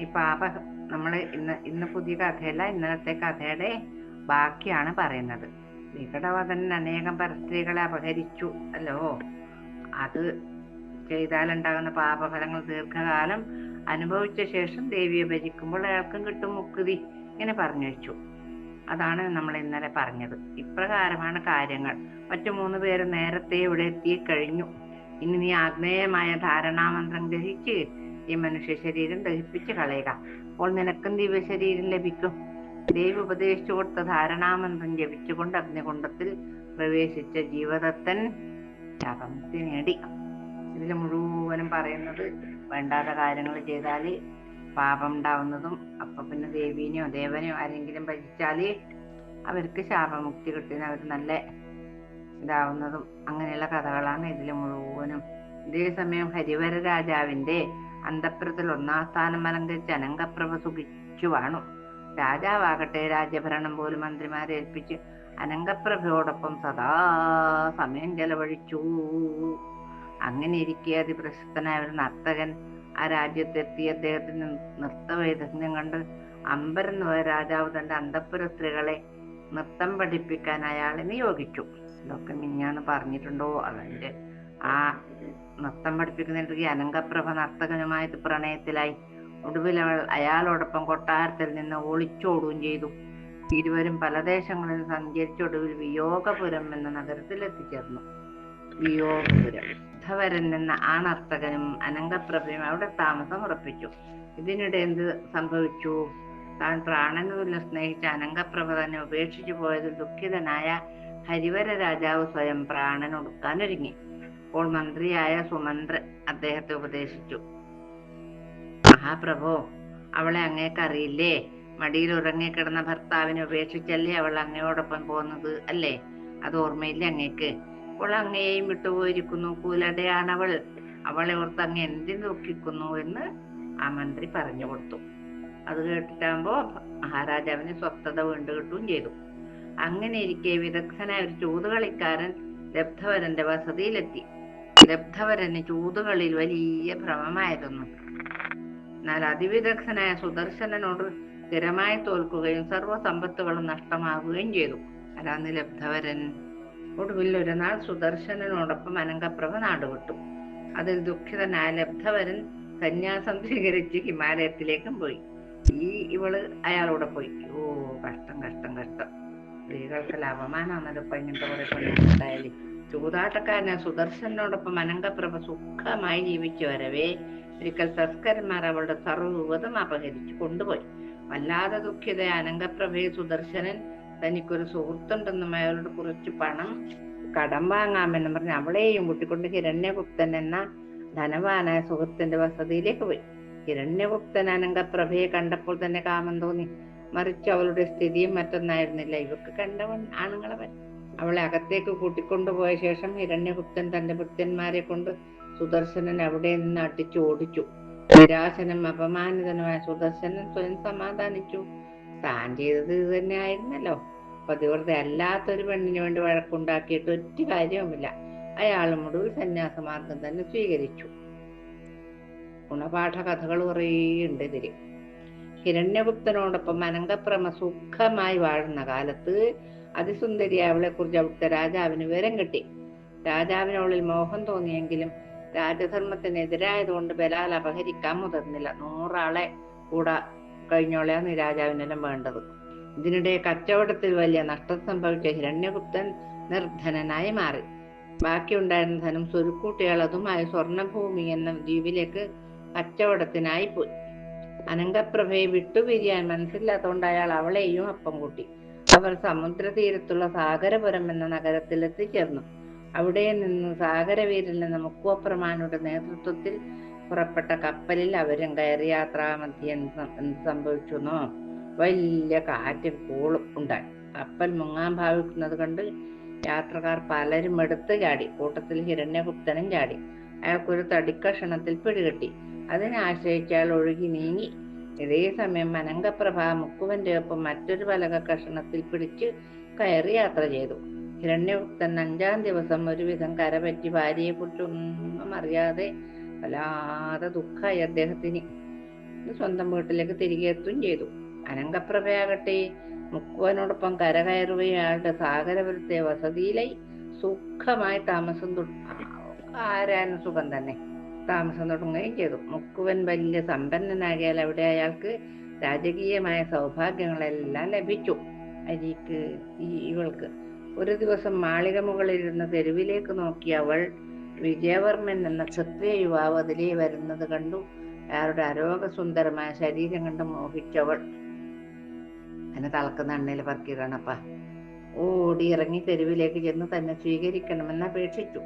ഈ പാപ നമ്മൾ ഇന്ന് ഇന്ന് പുതിയ കഥയല്ല ഇന്നലത്തെ കഥയുടെ ബാക്കിയാണ് പറയുന്നത്. വികടവദൻ അനേകം പരസ്ത്രീകളെ അപഹരിച്ചു അല്ലോ? അത് ചെയ്താലുണ്ടാകുന്ന പാപഫലങ്ങൾ ദീർഘകാലം അനുഭവിച്ച ശേഷം ദേവിയെ ഭജിക്കുമ്പോൾ അയാൾക്കും കിട്ടും മുക്തി ഇങ്ങനെ പറഞ്ഞു വെച്ചു അതാണ് നമ്മൾ ഇന്നലെ പറഞ്ഞത്. ഇപ്രകാരമാണ് കാര്യങ്ങൾ. മറ്റു മൂന്ന് പേര് നേരത്തെ ഇവിടെ എത്തിക്കഴിഞ്ഞു. ഇനി നീ ആഗ്നേയമായ ധാരണാമന്ത്രം ഗ്രഹിച്ച് ഈ മനുഷ്യ ശരീരം ദഹിപ്പിച്ച് കളയുക. അപ്പോൾ നിനക്കും ദിവ്യശരീരം ലഭിക്കും. ദേവി ഉപദേശിച്ചു കൊടുത്ത ധാരണാമന്ത്രം ജപിച്ചുകൊണ്ട് അഗ്നികുണ്ടത്തിൽ പ്രവേശിച്ച ജീവദത്തൻ ശാപമുക്തി നേടി. ഇതിൽ മുഴുവനും പറയുന്നത് വേണ്ടാത്ത കാര്യങ്ങൾ ചെയ്താൽ പാപം ഉണ്ടാവുന്നതും അപ്പൊ പിന്നെ ദേവീനെയോ ദേവനെയോ ആരെങ്കിലും ഭജിച്ചാൽ അവർക്ക് ശാപമുക്തി കിട്ടുന്ന അവർ നല്ല ഇതാവുന്നതും അങ്ങനെയുള്ള കഥകളാണ് ഇതിൽ മുഴുവനും. ഇതേ സമയം ഹരിവര രാജാവിന്റെ അന്തപ്പുരത്തിൽ ഒന്നാം സ്ഥാനം അലങ്കരിച്ച അനങ്കപ്രഭ സുഖിച്ചു രാജാവാകട്ടെ രാജ്യഭരണം പോലും മന്ത്രിമാരെ ഏൽപ്പിച്ച് അനങ്കപ്രഭയോടൊപ്പം സദാ സമയം ചെലവഴിച്ചു. അങ്ങനെ ഇരിക്കെ അതിപ്രശസ്തനായ ഒരു നർത്തകൻ ആ രാജ്യത്തെത്തി അദ്ദേഹത്തിന് നൃത്തവൈദഗ്ധ്യം കണ്ട് അമ്പരന്ന് പോയ രാജാവ് തന്റെ അന്തപ്പുര സ്ത്രീകളെ നൃത്തം പഠിപ്പിക്കാൻ അയാളെ നിയോഗിച്ചു. ഇതൊക്കെ മിഞ്ഞാന്ന് പറഞ്ഞിട്ടുണ്ടോ? അതിന്റെ നൃത്തം പഠിപ്പിക്കുന്നിടയ്ക്ക് അനങ്കപ്രഭ നർത്തകനുമായത് പ്രണയത്തിലായി. ഒടുവിൽ അവൾ അയാളോടൊപ്പം കൊട്ടാരത്തിൽ നിന്ന് ഒളിച്ചോടുകയും ചെയ്തു. ഇരുവരും പല ദേശങ്ങളിൽ സഞ്ചരിച്ചൊടുവിൽ വിയോഗപുരം എന്ന നഗരത്തിൽ എത്തിച്ചേർന്നു വിയോഗപുരം. ധവരൻ എന്ന ആ നർത്തകനും അനങ്കപ്രഭയും അവിടെ താമസം ഉറപ്പിച്ചു. ഇതിനിടെ എന്ത് സംഭവിച്ചു? താൻ പ്രാണനുല്ല സ്നേഹിച്ച അനങ്കപ്രഭ തന്നെ ഉപേക്ഷിച്ചു പോയതിൽ ദുഃഖിതനായ ഹരിവര രാജാവ് സ്വയം പ്രാണൻ ഒടുക്കാനൊരുങ്ങി അപ്പോൾ മന്ത്രിയായ സുമന്ത്രൻ അദ്ദേഹത്തെ ഉപദേശിച്ചു. മഹാപ്രഭോ അവളെ അങ്ങേക്കറിയില്ലേ? മടിയിൽ ഉറങ്ങിക്കിടന്ന ഭർത്താവിനെ ഉപേക്ഷിച്ചല്ലേ അവൾ അങ്ങയോടൊപ്പം പോകുന്നത് അല്ലേ? അത് ഓർമ്മയില്ലേ അങ്ങേക്ക്? അപ്പോൾ അങ്ങയെയും വിട്ടുപോയിരിക്കുന്നു കൂലടയാണവൾ. അവളെ ഓർത്ത് അങ്ങ് എന്തിനു ദുഃഖിക്കുന്നു എന്ന് ആ മന്ത്രി പറഞ്ഞു കൊടുത്തു. അത് കേട്ടിട്ടാകുമ്പോ മഹാരാജാവിന് സ്വസ്ഥത വീണ്ടു കിട്ടുകയും ചെയ്തു. അങ്ങനെ ഇരിക്കെ വിദഗ്ധനായ ഒരു ചൂതുകളിക്കാരൻ ലബ്ധവരന്റെ വസതിയിലെത്തി. ലബ്ധവരന് ചൂതുകളിൽ വലിയ ഭ്രമമായിരുന്നു. എന്നാൽ അതിവിദഗ്ധനായ സുദർശനനോട് സ്ഥിരമായി തോൽക്കുകയും സർവസമ്പത്തുകളും നഷ്ടമാവുകയും ചെയ്തു. അതാണ് ലബ്ധവരൻ. ഒടുവിൽ ഒരു നാൾ സുദർശനനോടൊപ്പം അനങ്കപ്രഭ നാടുവിട്ടു. അതിൽ ദുഃഖിതനായ ലബ്ധവരൻ സന്യാസം സ്വീകരിച്ച് ഹിമാലയത്തിലേക്കും പോയി. ഈ ഇവൾ അയാളോടെ പോയി. ഓ കഷ്ടം കഷ്ടം കഷ്ടം. സ്ത്രീകൾക്കെല്ലാം അപമാനമാണല്ലോ ഇപ്പൊ ഇങ്ങനത്തെ കുറെ പെണ്ണുണ്ടായാൽ ചൂതാട്ടക്കാരനെ സുദർശനോടൊപ്പം അനങ്കപ്രഭ സുഖമായി ജീവിച്ചു വരവേ. ഒരിക്കൽ തസ്കരന്മാർ അവളുടെ സർവതും അപഹരിച്ചു കൊണ്ടുപോയി. വല്ലാതെ ദുഃഖിത അനങ്കപ്രഭയെ സുദർശനൻ തനിക്കൊരു സുഹൃത്തുണ്ടെന്നും അയാളോട് കുറച്ച് പണം കടം വാങ്ങാമെന്നും പറഞ്ഞ് അവളെയും കൂട്ടിക്കൊണ്ട് ഹിരണ്യഗുപ്തൻ എന്ന ധനവാനായ സുഹൃത്തിന്റെ വസതിയിലേക്ക് പോയി. ഹിരണ്യഗുപ്തൻ അനങ്കപ്രഭയെ കണ്ടപ്പോൾ തന്നെ കാമം തോന്നി. മറിച്ച് അവളുടെ സ്ഥിതിയും മറ്റൊന്നായിരുന്നില്ല. ഇവക്ക് കണ്ടവൻ ആണുങ്ങളെ പറ്റി അവളെ അകത്തേക്ക് കൂട്ടിക്കൊണ്ടുപോയ ശേഷം ഹിരണ്യഗുപ്തൻ തന്റെ ഭൃത്യന്മാരെ കൊണ്ട് സുദർശനൻ അവിടെ നിന്ന് അടിച്ചു ഓടിച്ചു. നിരാശനും അപമാനിതനുമായ സുദർശനൻ സ്വയം സമാധാനിച്ചു. താൻ ചെയ്തത് ഇത് തന്നെ ആയിരുന്നല്ലോ പതിവ്രതെ അല്ലാത്തൊരു പെണ്ണിന് വേണ്ടി വഴക്കുണ്ടാക്കിയിട്ട് ഒറ്റ കാര്യവുമില്ല. അയാൾ ഒടുവിൽ സന്യാസമാർഗം തന്നെ സ്വീകരിച്ചു. ഗുണപാഠ കഥകൾ കുറേയുണ്ട് ഇതിൽ ഹിരണ്യഗുപ്തനോടൊപ്പം അനങ്കപ്രമ സുഖമായി വാഴുന്ന കാലത്ത് അതിസുന്ദരിയായ അവളെ കുറിച്ച് അവിടുത്തെ രാജാവിന് വിവരം കിട്ടി. രാജാവിനുള്ളിൽ മോഹം തോന്നിയെങ്കിലും രാജധർമ്മത്തിനെതിരായതുകൊണ്ട് ബലാൽ അപഹരിക്കാൻ മുതിർന്നില്ല. നൂറാളെ കൂടെ കഴിഞ്ഞോളെയാണ് രാജാവിനെല്ലാം വേണ്ടത്. ഇതിനിടെ കച്ചവടത്തിൽ വലിയ നഷ്ടം സംഭവിച്ച ഹിരണ്യഗുപ്തൻ നിർധനനായി മാറി. ബാക്കിയുണ്ടായിരുന്ന ധനം സ്വരുക്കൂട്ടികളതുമായി സ്വർണഭൂമി എന്ന ദ്വീപിലേക്ക് കച്ചവടത്തിനായി പോയി. അനങ്കപ്രഭയെ വിട്ടുപിരിയാൻ മനസ്സില്ലാത്തതുകൊണ്ട് അയാൾ അവളെയും അപ്പം കൂട്ടി. അവർ സമുദ്രതീരത്തുള്ള സാഗരപുരം എന്ന നഗരത്തിൽ എത്തിച്ചേർന്നു അവിടെ നിന്ന് സാഗരവീരിൽ നിന്ന് മുക്കുവപ്രമാനുടെ നേതൃത്വത്തിൽ പുറപ്പെട്ട കപ്പലിൽ അവരും കയറി യാത്രാമധ്യം എന്ത് സംഭവിച്ചെന്നോ വലിയ കാറ്റും കൂളും ഉണ്ടായി. കപ്പൽ മുങ്ങാൻ ഭാവിക്കുന്നത് കണ്ട് യാത്രക്കാർ പലരും എടുത്ത് ചാടി. കൂട്ടത്തിൽ ഹിരണ്യഗുപ്തനും ചാടി. അയാൾക്കൊരു തടിക്കഷണത്തിൽ പിടികിട്ടി. അതിനെ ആശ്രയിച്ച് അയാൾ ഒഴുകി നീങ്ങി. ഇതേ സമയം അനങ്കപ്രഭ മുക്കുവന്റെ ഒപ്പം മറ്റൊരു പലക കഷണത്തിൽ പിടിച്ച് കയറി യാത്ര ചെയ്തു. ഹിരണ്യഗുപ്തൻ അഞ്ചാം ദിവസം ഒരുവിധം കരപറ്റി ഭാര്യയെ കുറിച്ചൊന്നും അറിയാതെ വല്ലാതെ ദുഃഖമായി അദ്ദേഹത്തിന് സ്വന്തം വീട്ടിലേക്ക് തിരികെ എത്തുകയും ചെയ്തു. അനങ്കപ്രഭയാകട്ടെ മുക്കുവനോടൊപ്പം കരകയറുകയും അയാളുടെ സാഗരപുരത്തെ വസതിയിലായി സുഖമായി താമസം തു- ആരാനും സുഖം തന്നെ? താമസം തുടങ്ങുകയും ചെയ്തു. മുക്കുവൻ വലിയ സമ്പന്നനാകിയാൽ അവിടെ അയാൾക്ക് രാജകീയമായ സൗഭാഗ്യങ്ങളെല്ലാം ലഭിച്ചു. അരിക്ക് ഈ ഇവൾക്ക്. ഒരു ദിവസം മാളിക മുകളിലിരുന്ന തെരുവിലേക്ക് നോക്കി അവൾ വിജയവർമ്മൻ എന്ന ക്ഷത്രിയ യുവാവ് അതിലേ വരുന്നത് കണ്ടു. അയാളുടെ അരോഗസുന്ദരമായ ശരീരം കണ്ട് മോഹിച്ചവൾ. എന്നെ തളക്കുന്ന എണ്ണയിൽ പറക്കിയതാണപ്പ ഓടി ഇറങ്ങി തെരുവിലേക്ക് ചെന്ന് തന്നെ സ്വീകരിക്കണമെന്ന് അപേക്ഷിച്ചു.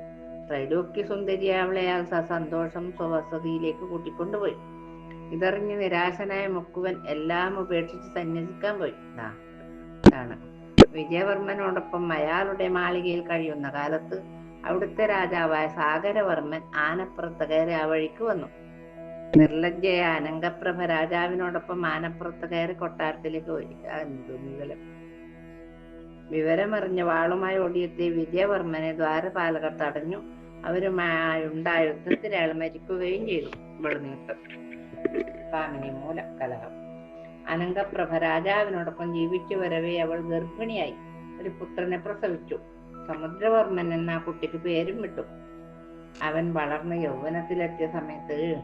ത്രൈലോക്യ സുന്ദരി അവളെ ആ സന്തോഷം സ്വവസതിയിലേക്ക് കൂട്ടിക്കൊണ്ടുപോയി ഇതറിഞ്ഞ് നിരാശനായ മുക്കുവൻ എല്ലാം ഉപേക്ഷിച്ച് സന്യസിക്കാൻ പോയി. ഇതാണ്. വിജയവർമ്മനോടൊപ്പം അയാളുടെ മാളികയിൽ കഴിയുന്ന കാലത്ത് അവിടുത്തെ രാജാവായ സാഗരവർമ്മൻ ആനപ്പുറത്ത് കയറി ആ വഴിക്ക് വന്നു. നിർലജ്ജയ അനങ്കപ്രഭ രാജാവിനോടൊപ്പം ആനപ്പുറത്ത് കയറി കൊട്ടാരത്തിലേക്ക് പോയി. എന്ത് വിവരം വിവരമറിഞ്ഞ വാളുമായി ഓടിയെത്തിയ വിജയവർമ്മനെ ദ്വാരപാലകർ തടഞ്ഞു. അവരുമായുണ്ടായ യുദ്ധത്തിൽ അയാൾ മരിക്കുകയും ചെയ്തു. കാമിനി മൂലം കലഹം അനങ്കപ്രഭ രാജാവിനോടൊപ്പം ജീവിച്ചു വരവേ അവൾ ഗർഭിണിയായി. ഒരു പുത്രനെ പ്രസവിച്ചു. സമുദ്രവർമ്മൻ എന്ന ആ കുട്ടിക്ക് പേരും വിട്ടു. അവൻ വളർന്ന് യൗവനത്തിലെത്തിയ സമയത്ത്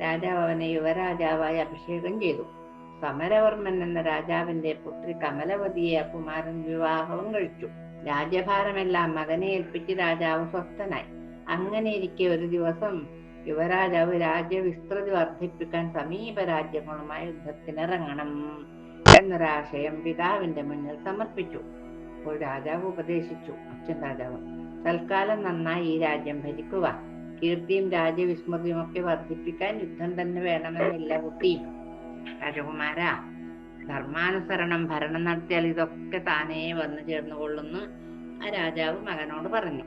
രാജാവ് അവനെ യുവരാജാവായി അഭിഷേകം ചെയ്തു. സമരവർമ്മൻ എന്ന രാജാവിന്റെ പുത്രി കമലവതിയെ അകുമാരൻ കുമാരൻ വിവാഹവും കഴിച്ചു. രാജ്യഭാരമെല്ലാം മകനെ ഏൽപ്പിച്ച് രാജാവ് സ്വസ്ഥനായി. അങ്ങനെ ഇരിക്കെ ഒരു ദിവസം യുവരാജാവ് രാജ്യവിസ്തൃതി വർദ്ധിപ്പിക്കാൻ സമീപ രാജ്യങ്ങളുമായി യുദ്ധത്തിനിറങ്ങണം എന്നൊരാശയം പിതാവിന്റെ മുന്നിൽ സമർപ്പിച്ചു. അപ്പോൾ രാജാവ് ഉപദേശിച്ചു അച്ഛൻ രാജാവ് തൽക്കാലം നന്നായി ഈ രാജ്യം ഭരിക്കുക. കീർത്തിയും രാജ്യവിസ്മൃതിയും ഒക്കെ വർദ്ധിപ്പിക്കാൻ യുദ്ധം തന്നെ വേണമെന്നില്ല കുട്ടി. രാജകുമാര ധർമാനുസരണം ഭരണം നടത്തിയാൽ ഇതൊക്കെ താനേ വന്നു ചേർന്നുകൊള്ളുന്നു ആ രാജാവ് മകനോട് പറഞ്ഞു.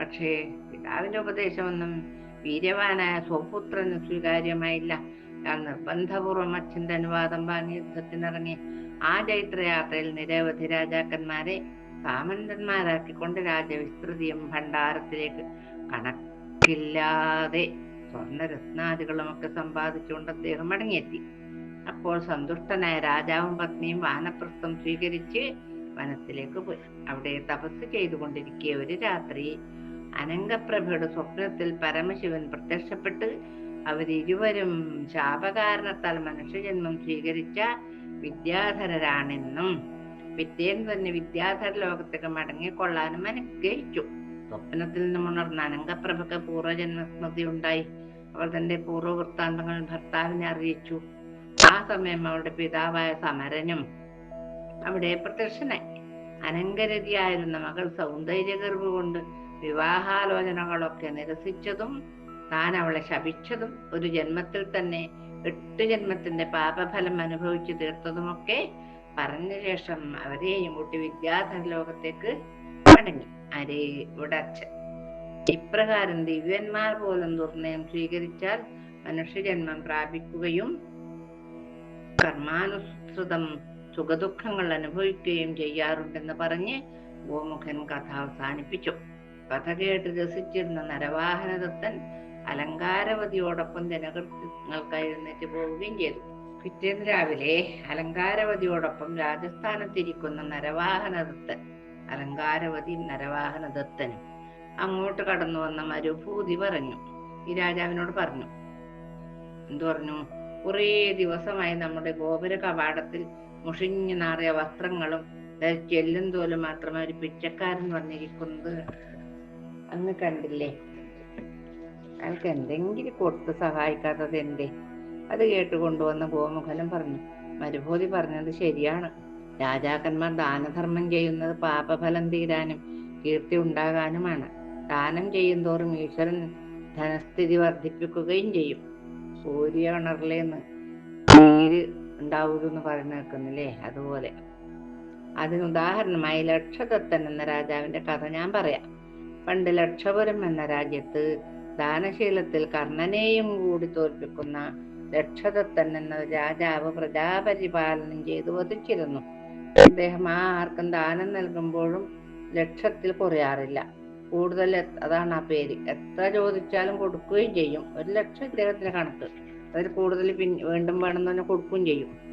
പക്ഷേ പിതാവിന്റെ ഉപദേശമൊന്നും വീര്യവാനായ സ്വപുത്രന് സ്വീകാര്യമായില്ല. ഞാൻ നിർബന്ധപൂർവം അച്ഛന്റെ അനുവാദം വാങ്ങി യുദ്ധത്തിനിറങ്ങി ആ ചൈത്രയാത്രയിൽ നിരവധി രാജാക്കന്മാരെ സാമന്തന്മാരാക്കിക്കൊണ്ട് രാജവിസ്തൃതിയും ഭണ്ഡാരത്തിലേക്ക് കണക്കില്ലാതെ സ്വർണരത്നാദികളുമൊക്കെ സമ്പാദിച്ചുകൊണ്ട് അദ്ദേഹം മടങ്ങിയെത്തി അപ്പോൾ സന്തുഷ്ടനായ രാജാവും പത്നിയും വാനപ്രസ്ഥം സ്വീകരിച്ച് വനത്തിലേക്ക് പോയി. അവിടെ തപസ് ചെയ്തുകൊണ്ടിരിക്കിയ ഒരു രാത്രി അനങ്കപ്രഭയുടെ സ്വപ്നത്തിൽ പരമശിവൻ പ്രത്യക്ഷപ്പെട്ട് അവരിരുവരും ശാപകാരണത്താൽ മനുഷ്യജന്മം സ്വീകരിച്ച വിദ്യാധരരാണെന്നും പിറ്റേന്ന് തന്നെ വിദ്യാധര ലോകത്തേക്ക് മടങ്ങിക്കൊള്ളാനും അനുഗ്രഹിച്ചു. സ്വപ്നത്തിൽ നിന്നും ഉണർന്ന അനങ്കപ്രഭക്ക് പൂർവജന്മസ്മൃതി ഉണ്ടായി. അവർ തന്റെ പൂർവവൃത്താന്തങ്ങൾ ഭർത്താവിനെ അറിയിച്ചു. ആ സമയം അവളുടെ പിതാവായ സമരനും അവിടെ പ്രത്യക്ഷനായി. അനങ്കരതിയായിരുന്ന മകൾ സൗന്ദര്യഗർവ് കൊണ്ട് വിവാഹാലോചനകളൊക്കെ നിരസിച്ചതും താൻ അവളെ ശപിച്ചതും ഒരു ജന്മത്തിൽ തന്നെ എട്ട് ജന്മത്തിന്റെ പാപഫലം അനുഭവിച്ചു തീർത്തതുമൊക്കെ പറഞ്ഞ ശേഷം അവരെയും കൂട്ടി വിദ്യാധര ലോകത്തേക്ക് മടങ്ങി. അരേ ഉടച്ച. ഇപ്രകാരം ദിവ്യന്മാർ പോലും ദുർനയം സ്വീകരിച്ചാൽ മനുഷ്യജന്മം പ്രാപിക്കുകയും കർമാനുസൃതം സുഖദുഃഖങ്ങൾ അനുഭവിക്കുകയും ചെയ്യാറുണ്ടെന്ന് പറഞ്ഞ് ഗോമുഖൻ കഥ അവസാനിപ്പിച്ചു. കഥ കേട്ട് രസിച്ചിരുന്ന നരവാഹനദത്തൻ അലങ്കാരവതിയോടൊപ്പം ജനകൃത്യങ്ങൾക്ക് എഴുന്നേറ്റ് പോവുകയും ചെയ്തു. പിറ്റേന്ന് രാവിലെ അലങ്കാരവതിയോടൊപ്പം രാജസ്ഥാനത്തിരിക്കുന്ന നരവാഹനദത്തൻ അലങ്കാരവതി നരവാഹനദത്തനും അങ്ങോട്ട് കടന്നു വന്ന മരുഭൂതി പറഞ്ഞു. ഈ രാജാവിനോട് പറഞ്ഞു എന്തു പറഞ്ഞു? കുറേ ദിവസമായി നമ്മുടെ ഗോപുര കവാടത്തിൽ മുഷിഞ്ഞു നാറിയ വസ്ത്രങ്ങളും ചെല്ലും തോലും മാത്രമേ ഒരു പിച്ചക്കാരൻ വന്നിരിക്കുന്നത്. അങ്ങ് കണ്ടില്ലേ? അയാൾക്ക് എന്തെങ്കിലും കൊടുത്ത് സഹായിക്കാത്തത് എന്തേ? അത് കേട്ട് കൊണ്ടുവന്ന ഗോമുഖനും പറഞ്ഞു. മരുഭൂതി പറഞ്ഞത് ശരിയാണ്. രാജാക്കന്മാർ ദാനധർമ്മം ചെയ്യുന്നത് പാപഫലം തീരാനും കീർത്തി ഉണ്ടാകാനുമാണ്. ദാനം ചെയ്യും തോറും ഈശ്വരൻ ധനസ്ഥിതി വർദ്ധിപ്പിക്കുകയും ചെയ്യും. സൂര്യ ഉണർലേന്ന് നീര് ഉണ്ടാവുമെന്ന് പറഞ്ഞു നിൽക്കുന്നില്ലേ അതുപോലെ. അതിന് ഉദാഹരണമായി ലക്ഷദത്തൻ എന്ന രാജാവിന്റെ കഥ ഞാൻ പറയാം. പണ്ട് ലക്ഷപുരം എന്ന രാജ്യത്ത് ദാനശീലത്തിൽ കർണനെയും കൂടി തോൽപ്പിക്കുന്ന ലക്ഷദത്തൻ എന്ന രാജാവ് പ്രജാപരിപാലനം ചെയ്തു വധിച്ചിരുന്നു. അദ്ദേഹം ആർക്കും ദാനം നൽകുമ്പോഴും ലക്ഷത്തിൽ കുറയാറില്ല. കൂടുതൽ അതാണ് ആ പേര്. എത്ര ചോദിച്ചാലും കൊടുക്കുകയും ചെയ്യും. ഒരു ലക്ഷം ഇദ്ദേഹത്തിന് കണക്ക്. അതിൽ കൂടുതൽ പിൻ വീണ്ടും വേണമെന്ന് തന്നെ കൊടുക്കുകയും ചെയ്യും.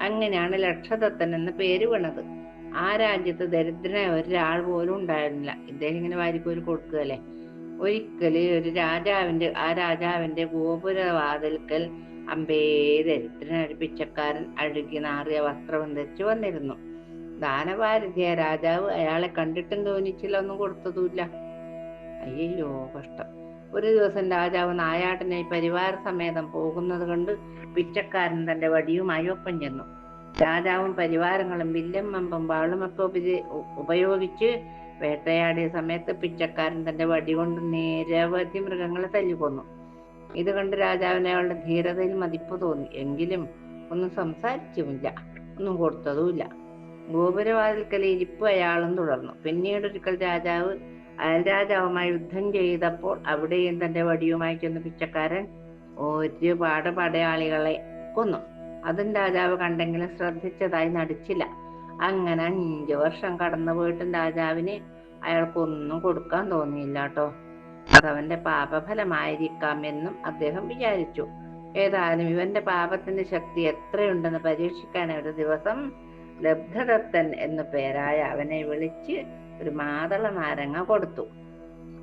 അങ്ങനെയാണ് ലക്ഷദത്തൻ എന്ന പേര് വീണത്. ആ രാജ്യത്ത് ദരിദ്രനായ ഒരാൾ പോലും ഉണ്ടായിരുന്നില്ല. ഇദ്ദേഹം ഇങ്ങനെ വാരിക്കോര് കൊടുക്കുകയല്ലേ ഒരിക്കൽ ഒരു രാജാവിന്റെ ആ രാജാവിന്റെ ഗോപുരവാതിൽക്കൽ അമ്പേ ദരിദ്രനായ ഒരു പിച്ചക്കാരൻ അഴുകി നാറിയ വസ്ത്രം ധരിച്ചു വന്നിരുന്നു. ദാനഭാരതിയ രാജാവ് അയാളെ കണ്ടിട്ടും തോന്നിച്ചില്ല ഒന്നും കൊടുത്തതുമില്ല. അയ്യോ കഷ്ടം. ഒരു ദിവസം രാജാവ് നായാട്ടിനായി പരിവാര സമേതം പോകുന്നത് കണ്ട് പിച്ചക്കാരൻ തന്റെ വടിയുമായി ഒപ്പം ചെന്നു. രാജാവും പരിവാരങ്ങളും വില്ലും അമ്പും വാളുമൊക്കെ ഉപ ഉപയോഗിച്ച് വേട്ടയാടിയ സമയത്ത് പിച്ചക്കാരൻ തന്റെ വടി കൊണ്ട് നിരവധി മൃഗങ്ങളെ തല്ലിക്കൊന്നു ഇത് കണ്ട് രാജാവിന് അയാളുടെ ധീരതയിൽ മതിപ്പ് തോന്നി. എങ്കിലും ഒന്നും സംസാരിച്ചുമില്ല. ഒന്നും കൊടുത്തതുമില്ല. ഗോപുരവാതിൽക്കൽ ഇരിപ്പ് അയാളും തുടർന്നു. പിന്നീട് ഒരിക്കൽ രാജാവ് അയൽരാജാവുമായി യുദ്ധം ചെയ്തപ്പോൾ അവിടെയും തന്റെ വടിയുമായി ചെന്ന് പിച്ചക്കാരൻ ഒരുപാട് പടയാളികളെ കൊന്നു. അതും രാജാവ് കണ്ടെങ്കിലും ശ്രദ്ധിച്ചതായി നടിച്ചില്ല. അങ്ങനെ അഞ്ചു വർഷം കടന്നു പോയിട്ടും രാജാവിന് അയാൾക്കൊന്നും കൊടുക്കാൻ തോന്നിയില്ല കേട്ടോ. അതവന്റെ പാപഫലമായിരിക്കാം എന്നും അദ്ദേഹം വിചാരിച്ചു. ഏതായാലും ഇവന്റെ പാപത്തിന്റെ ശക്തി എത്രയുണ്ടെന്ന് പരീക്ഷിക്കാൻ ഒരു ദിവസം ലബ്ധദത്തൻ എന്നു പേരായ അവനെ വിളിച്ച് ഒരു മാതള നാരങ്ങ കൊടുത്തു.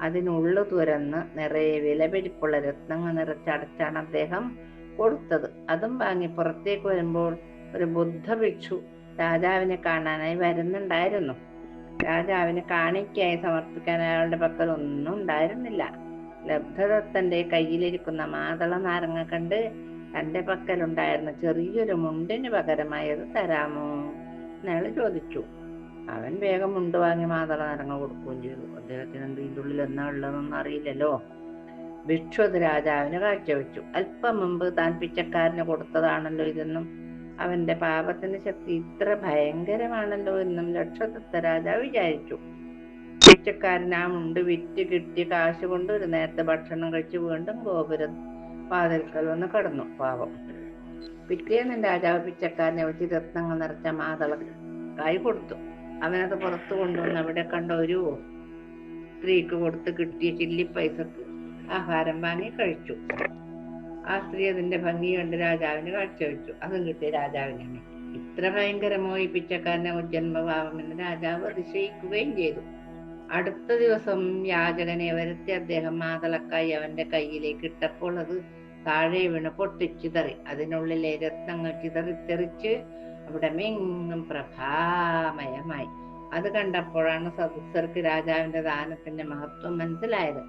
അതിനുള്ളു തുരന്ന് നിറയെ വിലപിടിപ്പുള്ള രത്നങ്ങൾ നിറച്ചടച്ചാണ് അദ്ദേഹം കൊടുത്തത്. അതും വാങ്ങി പുറത്തേക്ക് വരുമ്പോൾ ഒരു ബുദ്ധ ഭിക്ഷു രാജാവിനെ കാണാനായി വരുന്നുണ്ടായിരുന്നു. രാജാവിനെ കാണിക്കയായി സമർപ്പിക്കാൻ അയാളുടെ പക്കൽ ഒന്നും ഉണ്ടായിരുന്നില്ല. ലബ്ധദത്തന്റെ കയ്യിലിരിക്കുന്ന മാതള നാരങ്ങ കണ്ട് തന്റെ പക്കലുണ്ടായിരുന്ന ചെറിയൊരു മുണ്ടിന് പകരമായത് തരാമോ? എന്നയാൾ ചോദിച്ചു. അവൻ വേഗം മുണ്ട് വാങ്ങി മാതള നാരങ്ങ കൊടുക്കുകയും ചെയ്തു. അദ്ദേഹത്തിന് എന്ത് ഇതിന്റെ ഉള്ളിൽ എന്നാ ഉള്ളതെന്ന് അറിയില്ലല്ലോ. ഭിക്ഷു അത് രാജാവിന് കാഴ്ചവെച്ചു അല്പം മുമ്പ് താൻ പിച്ചക്കാരന് കൊടുത്തതാണല്ലോ ഇതെന്നും അവന്റെ പാപത്തിന്റെ ശക്തി ഇത്ര ഭയങ്കരമാണല്ലോ എന്നും ലക്ഷദത്ത രാജാവ് വിചാരിച്ചു. പിച്ചക്കാരൻ ആ മുണ്ട് വിറ്റ് കിട്ടിയ കാശ് കൊണ്ട് ഒരു നേരത്തെ ഭക്ഷണം കഴിച്ച് വീണ്ടും ഗോപുര വാതിൽക്കൽ വന്ന് കടന്നു. പാവം. പിറ്റേന്ന് രാജാവ് പിച്ചക്കാരനെ വെച്ച് രത്നങ്ങൾ നിറച്ച മാതള കൈ കൊടുത്തു. അവനത് പുറത്തു കൊണ്ടുവന്ന് അവിടെ കണ്ട ഒരു സ്ത്രീക്ക് കൊടുത്ത് കിട്ടിയ ചില്ലി പൈസക്ക് ആഹാരം വാങ്ങി കഴിച്ചു. ആ സ്ത്രീ അതിന്റെ ഭംഗി കണ്ട് രാജാവിന് കാഴ്ചവെച്ചു. അതും കിട്ടിയ രാജാവിനാണ് ഇത്ര ഭയങ്കരമോ ഈ പിച്ചക്കാരന്റെ ജന്മഭാവമെന്ന് രാജാവ് അതിശയിക്കുകയും ചെയ്തു. അടുത്ത ദിവസം യാചകനെ വരുത്തി അദ്ദേഹം മാതളക്കായി അവന്റെ കയ്യിലേക്ക് ഇട്ടപ്പോൾ അത് താഴെ വീണ് പൊട്ടിച്ചിതറി. അതിനുള്ളിലെ രത്നങ്ങൾ ചിതറിത്തെറിച്ച് അവിടെ മെങ്ങും പ്രഭാമയമായി. അത് കണ്ടപ്പോഴാണ് സദസ്സർക്ക് രാജാവിന്റെ ദാനത്തിന്റെ മഹത്വം മനസ്സിലായത്.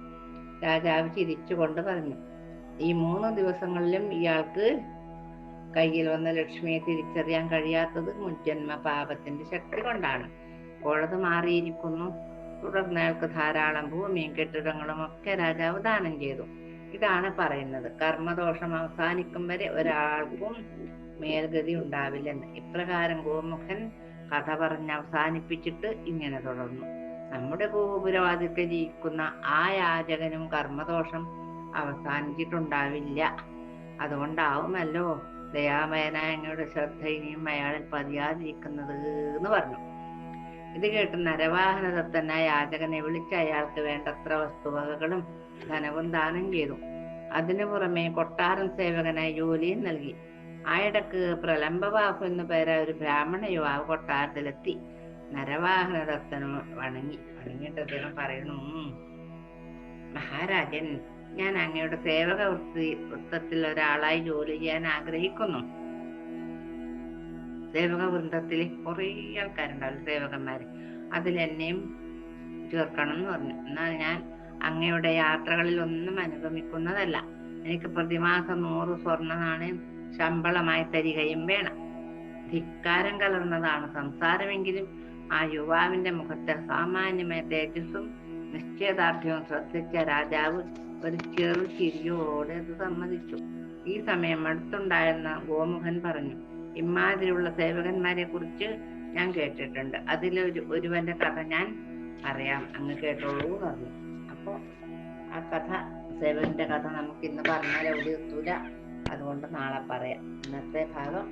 രാജാവ് ചിരിച്ചുകൊണ്ട് പറഞ്ഞു ഈ മൂന്ന് ദിവസങ്ങളിലും ഇയാൾക്ക് കയ്യിൽ വന്ന ലക്ഷ്മിയെ തിരിച്ചറിയാൻ കഴിയാത്തത് മുജ്ജന്മ പാപത്തിന്റെ ശക്തി കൊണ്ടാണ്. ഇപ്പോഴത് മാറിയിരിക്കുന്നു. തുടർന്ന് അയാൾക്ക് ധാരാളം ഭൂമിയും കെട്ടിടങ്ങളും ഒക്കെ രാജാവ് ദാനം ചെയ്തു. ഇതാണ് പറയുന്നത്. കർമ്മദോഷം അവസാനിക്കും വരെ ഒരാൾക്കും മേൽഗതി ഉണ്ടാവില്ലെന്ന്. ഇപ്രകാരം ഗോമുഖൻ കഥ പറഞ്ഞ് അവസാനിപ്പിച്ചിട്ട് ഇങ്ങനെ തുടർന്നു. നമ്മുടെ ഗോപുരവാദിക്കൽ ഇരിക്കുന്ന ആ യാചകനും കർമ്മദോഷം അവസാനിച്ചിട്ടുണ്ടാവില്ല. അതുകൊണ്ടാവുമല്ലോ ദയാമയനായ അങ്ങയുടെ ശ്രദ്ധ ഇനിയും അയാളിൽ പതിയാതിരിക്കുന്നത് എന്ന് പറഞ്ഞു. ഇത് കേട്ട് നരവാഹനദത്തനായ യാചകനെ വിളിച്ച് അയാൾക്ക് വേണ്ടത്ര വസ്തുവകകളും ധനവും ദാനം ചെയ്തു. അതിനു പുറമെ കൊട്ടാരം സേവകനായി ജോലിയും നൽകി. ആയിടക്ക് പ്രലംബബാഹു എന്നു പേരായ ഒരു ബ്രാഹ്മണ യുവാവ് കൊട്ടാരത്തിലെത്തി. നരവാഹനദത്തന് വണങ്ങി. വണങ്ങിയിട്ട് അദ്ദേഹം പറയുന്നു മഹാരാജൻ ഞാൻ അങ്ങയുടെ സേവക വൃത്തി വൃത്തത്തിൽ ഒരാളായി ജോലി ചെയ്യാൻ ആഗ്രഹിക്കുന്നു. സേവക വൃന്ദത്തിൽ കുറേ ആൾക്കാരുണ്ടാവും സേവകന്മാര്. അതിൽ എന്നെയും ചേർക്കണം എന്ന് പറഞ്ഞു. എന്നാൽ ഞാൻ അങ്ങയുടെ യാത്രകളിൽ ഒന്നും അനുഗമിക്കുന്നതല്ല. എനിക്ക് പ്രതിമാസം നൂറ് സ്വർണ നാണയം ശമ്പളമായി തരികയും വേണം. ധിക്കാരം കലർന്നതാണ് സംസാരമെങ്കിലും ആ യുവാവിന്റെ മുഖത്തെ സാമാന്യമായ തേജസ്സും നിശ്ചയദാർഢ്യവും ശ്രദ്ധിച്ച രാജാവ് ഒരു ചെറു ചിരിയോടെ അത് സമ്മതിച്ചു. ഈ സമയം അടുത്തുണ്ടായിരുന്ന ഗോമുഖൻ പറഞ്ഞു ഇമാതിരിയുള്ള സേവകന്മാരെ കുറിച്ച് ഞാൻ കേട്ടിട്ടുണ്ട്. അതിലൊരു ഒരുവന്റെ കഥ ഞാൻ പറയാം അങ്ങ് കേട്ടോളൂ പറഞ്ഞു. അപ്പോ ആ കഥ സേവകന്റെ കഥ നമുക്ക് ഇന്ന് പറഞ്ഞാൽ എവിടെ എത്തൂല. അതുകൊണ്ട് നാളെ പറയാം. ഇന്നത്തെ ഭാഗം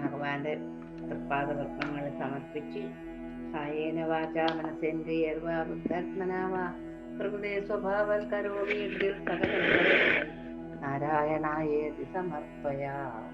ഭഗവാന്റെ തൃപ്പാദപത്മങ്ങളിൽ സമർപ്പിച്ച് കായേന വാച മനസേന്ദ്രിയർവാ ബുദ്ധാത്മനാവാ പ്രകൃതി സ്വഭാവൽക്കരോമി സകല നാരായണായേതി സമർപ്പയാമി